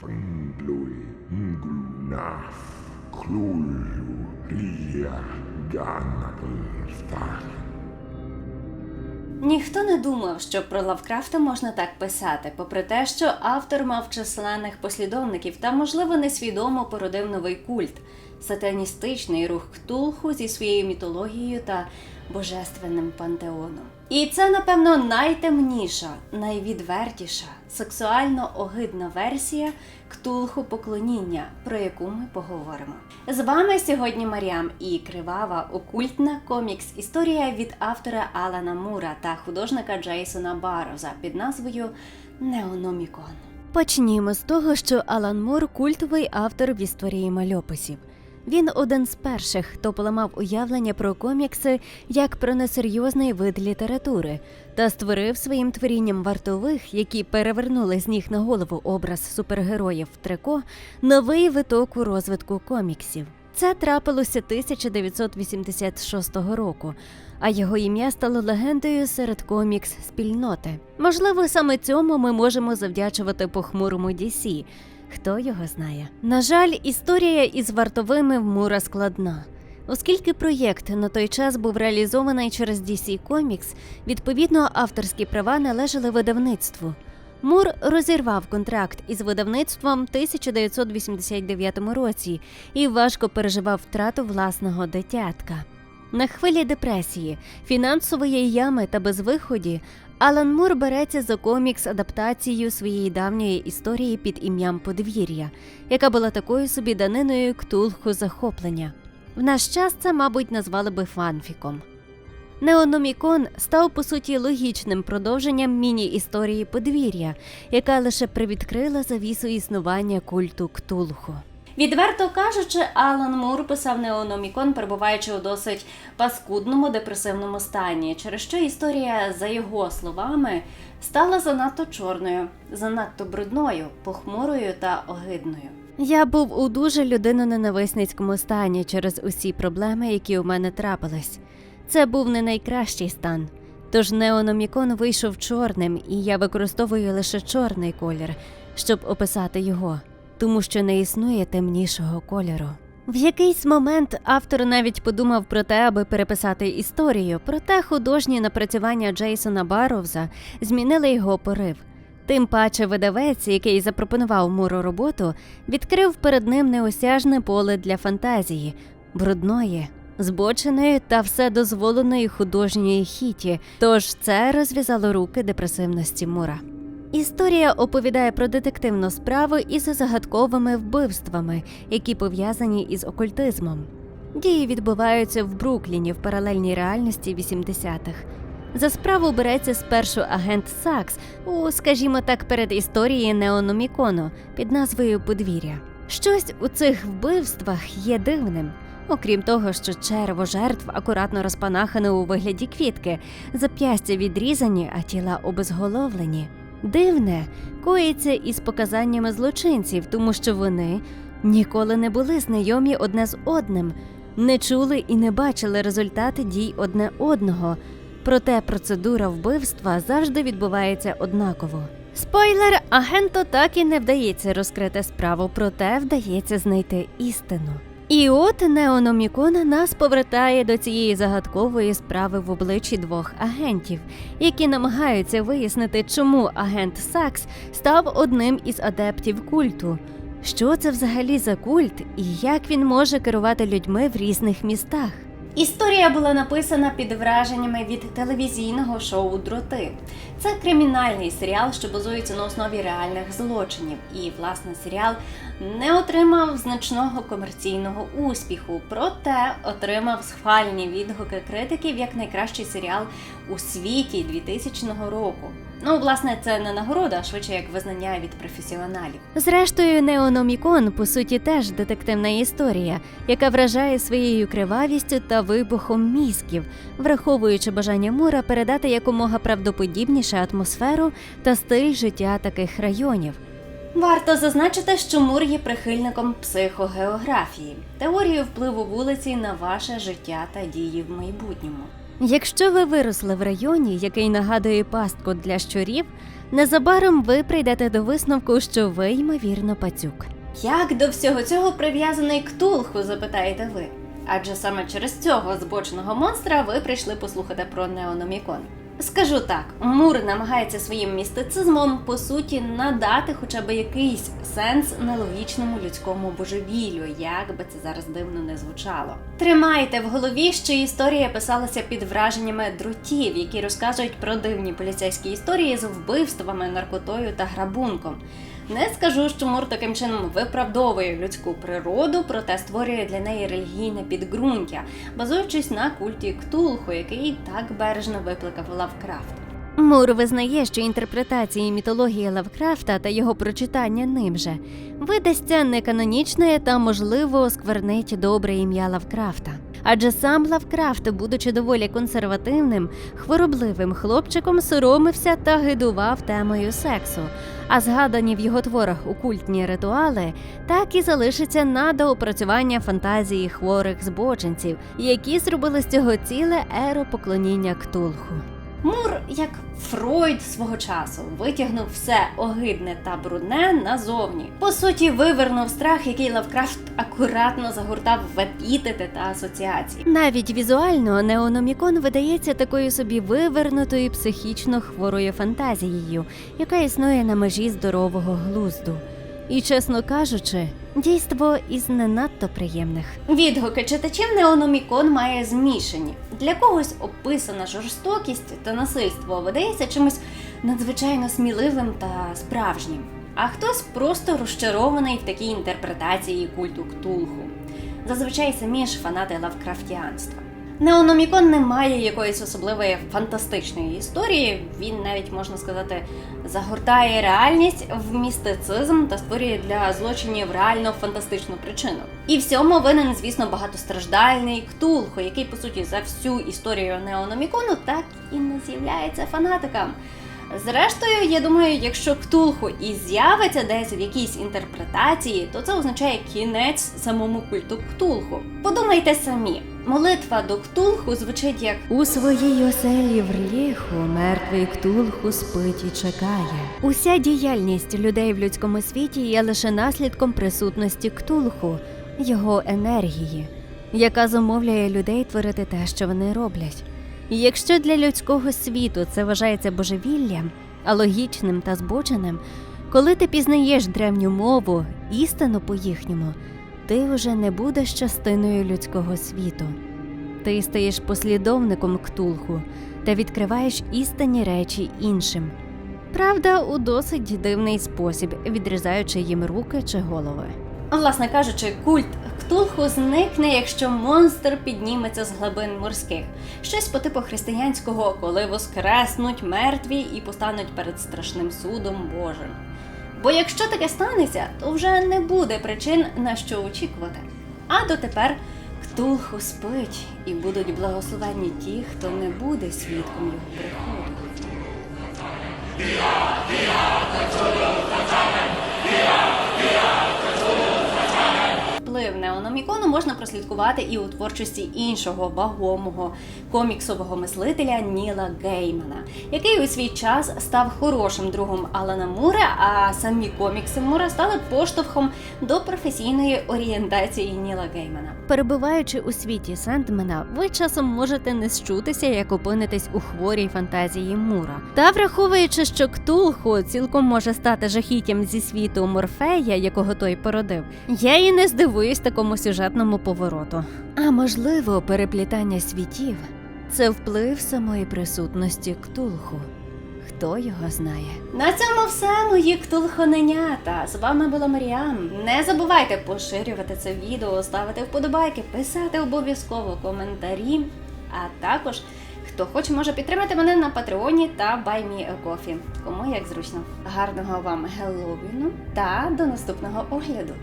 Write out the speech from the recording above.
Fringlui, Ngunaf, Klulu, Ria, Ganagilstach. Ніхто не думав, що про Лавкрафта можна так писати, попри те, що автор мав численних послідовників та, можливо, несвідомо породив новий культ сатаністичний рух Ктулху зі своєю мітологією та божественним пантеоном. І це, напевно, найтемніша, найвідвертіша, сексуально огидна версія Ктулху поклоніння, про яку ми поговоримо. З вами сьогодні Маріам і кривава окультна комікс історія від автора Алана Мура та художника Джейсона Бароза під назвою Неономікон. Почнімо з того, що Алан Мур культовий автор в історії мальописів. Він один з перших, хто поламав уявлення про комікси як про несерйозний вид літератури та створив своїм творінням вартових, які перевернули з ніг на голову образ супергероїв трико, новий виток у розвитку коміксів. Це трапилося 1986 року, а його ім'я стало легендою серед комікс спільноти. Можливо, саме цьому ми можемо завдячувати похмурому DC. Хто його знає? На жаль, історія із вартовими в Мура складна. Оскільки проєкт на той час був реалізований через DC Comics, відповідно авторські права належали видавництву. Мур розірвав контракт із видавництвом 1989 році і важко переживав втрату власного дитятка. На хвилі депресії, фінансової ями та безвиході Алан Мур береться за комікс адаптацією своєї давньої історії під ім'ям Подвір'я, яка була такою собі даниною ктулху захоплення. В наш час це, мабуть, назвали би фанфіком. Неономікон став по суті логічним продовженням міні-історії подвір'я, яка лише привідкрила завісу існування культу Ктулху. Відверто кажучи, Алан Мур писав Неономікон, перебуваючи у досить паскудному депресивному стані, через що історія, за його словами, стала занадто чорною, занадто брудною, похмурою та огидною. Я був у дуже людино-ненависницькому стані через усі проблеми, які у мене трапились. Це був не найкращий стан. Тож неономікон вийшов чорним, і я використовую лише чорний колір, щоб описати його, тому що не існує темнішого кольору. В якийсь момент автор навіть подумав про те, аби переписати історію, проте художні напрацювання Джейсона Баровза змінили його порив. Тим паче видавець, який запропонував Муру роботу, відкрив перед ним неосяжне поле для фантазії, брудної, збоченої та вседозволеної художньої хіті. Тож це розв'язало руки депресивності Мура. Історія оповідає про детективну справу із загадковими вбивствами, які пов'язані із окультизмом. Дії відбуваються в Брукліні в паралельній реальності 80-х. За справу береться спершу агент Сакс у, скажімо так, перед історії Неономікону під назвою Подвір'я. Щось у цих вбивствах є дивним. Окрім того, що черево жертв акуратно розпанахане у вигляді квітки, зап'ястя відрізані, а тіла обезголовлені. Дивне коїться із показаннями злочинців, тому що вони ніколи не були знайомі одне з одним, не чули і не бачили результати дій одне одного. Проте процедура вбивства завжди відбувається однаково. Спойлер, агенту так і не вдається розкрити справу, проте вдається знайти істину. І от Неономікон нас повертає до цієї загадкової справи в обличчі двох агентів, які намагаються вияснити, чому агент Сакс став одним із адептів культу. Що це взагалі за культ і як він може керувати людьми в різних містах? Історія була написана під враженнями від телевізійного шоу Дроти. Це кримінальний серіал, що базується на основі реальних злочинів. І, власне, серіал не отримав значного комерційного успіху, проте отримав схвальні відгуки критиків як найкращий серіал у світі 2000 року. Ну, власне, це не нагорода, а швидше як визнання від професіоналів. Зрештою, Неономікон, по суті, теж детективна історія, яка вражає своєю кривавістю та вибухом мізків, враховуючи бажання Мура передати якомога правдоподібніше атмосферу та стиль життя таких районів. Варто зазначити, що Мур є прихильником психогеографії, теорії впливу вулиці на ваше життя та дії в майбутньому. Якщо ви виросли в районі, який нагадує пастку для щурів, незабаром ви прийдете до висновку, що ви, ймовірно, пацюк. Як до всього цього прив'язаний ктулху, запитаєте ви? Адже саме через цього збоченого монстра ви прийшли послухати про неономікон. Скажу так, Мур намагається своїм містицизмом по суті надати хоча б якийсь сенс нелогічному людському божевіллю, як би це зараз дивно не звучало. Тримайте в голові, що історія писалася під враженнями друтів, які розказують про дивні поліцейські історії з вбивствами, наркотою та грабунком. Не скажу, що Мур таким чином виправдовує людську природу, проте створює для неї релігійне підґрунтя, базуючись на культі Ктулху, який так бережно викликав Лавкрафт. Мур визнає, що інтерпретації мітології Лавкрафта та його прочитання ним же видасться неканонічною та, можливо, осквернить добре ім'я Лавкрафта. Адже сам Лавкрафт, будучи доволі консервативним, хворобливим хлопчиком, соромився та гидував темою сексу. А згадані в його творах окультні ритуали так і залишаться на доопрацювання фантазії хворих збочинців, які зробили з цього ціле еро поклоніння Ктулху. Мур, як Фройд свого часу, витягнув все огидне та брудне назовні. По суті, вивернув страх, який Лавкрафт акуратно загортав в епітети та асоціації. Навіть візуально неономікон видається такою собі вивернутою психічно хворою фантазією, яка існує на межі здорового глузду. І, чесно кажучи, дійство із не надто приємних. Відгуки читачів Неономікон має змішані. Для когось описана жорстокість та насильство видається чимось надзвичайно сміливим та справжнім. А хтось просто розчарований в такій інтерпретації культу Ктулху. Зазвичай самі ж фанати лавкрафтіанства. Неономікон не має якоїсь особливої фантастичної історії. Він навіть можна сказати загортає реальність в містицизм та створює для злочинів реально фантастичну причину. І всьому винен, звісно, багатостраждальний Ктулху, який по суті за всю історію Неономікону так і не з'являється фанатикам. Зрештою, я думаю, якщо Ктулху і з'явиться десь в якійсь інтерпретації, то це означає кінець самому культу Ктулху. Подумайте самі, молитва до Ктулху звучить як у своїй оселі в рліху мертвий Ктулху спить і чекає. Уся діяльність людей в людському світі є лише наслідком присутності Ктулху, його енергії, яка зумовлює людей творити те, що вони роблять. Якщо для людського світу це вважається божевіллям, а логічним та збоченим, коли ти пізнаєш древню мову, істину по їхньому, ти вже не будеш частиною людського світу. Ти стаєш послідовником ктулху та відкриваєш істинні речі іншим. Правда, у досить дивний спосіб, відрізаючи їм руки чи голови. Власне кажучи, культ Ктулху зникне, якщо монстр підніметься з глибин морських. Щось по типу християнського, коли воскреснуть мертві і постануть перед страшним судом Божим. Бо якщо таке станеться, то вже не буде причин на що очікувати. А дотепер Ктулху спить і будуть благословенні ті, хто не буде свідком його приходу. Вплив неономікону можна прослідкувати і у творчості іншого вагомого коміксового мислителя Ніла Геймана, який у свій час став хорошим другом Алана Мура, а самі комікси Мура стали поштовхом до професійної орієнтації Ніла Геймана. Перебуваючи у світі Сендмена, ви часом можете не щутися, як опинитесь у хворій фантазії Мура. Та враховуючи, що Ктулху цілком може стати жахіттям зі світу Морфея, якого той породив, я і не здивуюсь такому сюжетному повороту. А можливо, переплітання світів це вплив самої присутності Ктулху. Хто його знає? На цьому все, мої ктулхоненята. З вами була Маріам. Не забувайте поширювати це відео, ставити вподобайки, писати обов'язково коментарі. А також, хто хоче, може підтримати мене на Патреоні та BuyMeACoffee. Кому як зручно. Гарного вам Геловіну та до наступного огляду.